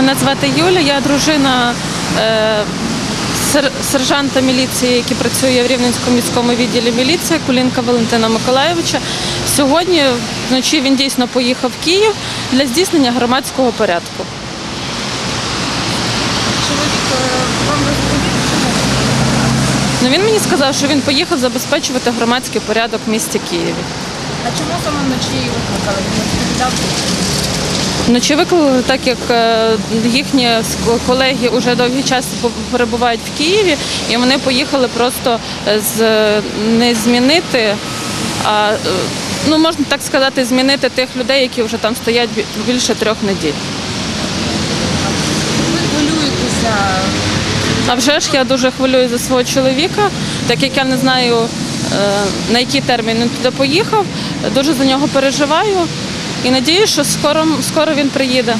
Мене звати Юля, я дружина е, сержанта міліції, який працює в Рівненському міському відділі міліції, Кулінка Валентина Миколаєвича. Сьогодні вночі він дійсно поїхав в Київ для здійснення громадського порядку. Е? Ну, він мені сказав, що він поїхав забезпечувати громадський порядок в місті Києві. А чому саме вночі викликали? Він розповідав? Вночі викликали, так як е, їхні колеги вже довгий час перебувають в Києві, і вони поїхали просто е, з не змінити, а е, ну можна так сказати, змінити тих людей, які вже там стоять більше трьох неділь. Ви хвилюєтеся. А вже ж я дуже хвилюю за свого чоловіка, так як я не знаю на який термін він туди поїхав. Дуже за нього переживаю і надію, що скоро, скоро він приїде.